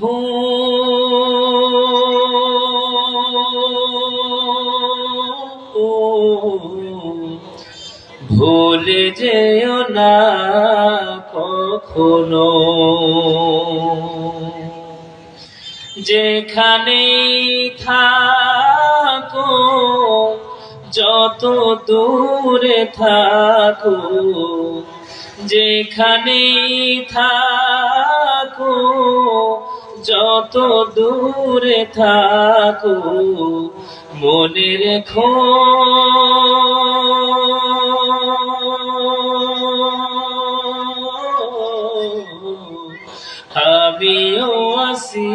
বন্ধু ভুলে যেও না কখনো। যেখানেই থাকো যত দূরে থাকো যেখানেই থাকো যত দূরে থাকো মনে রেখো আমিও আছি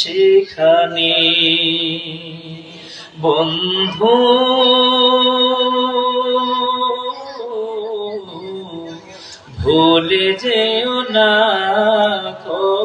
সেখানে। বন্ধু ভুলে যেও না।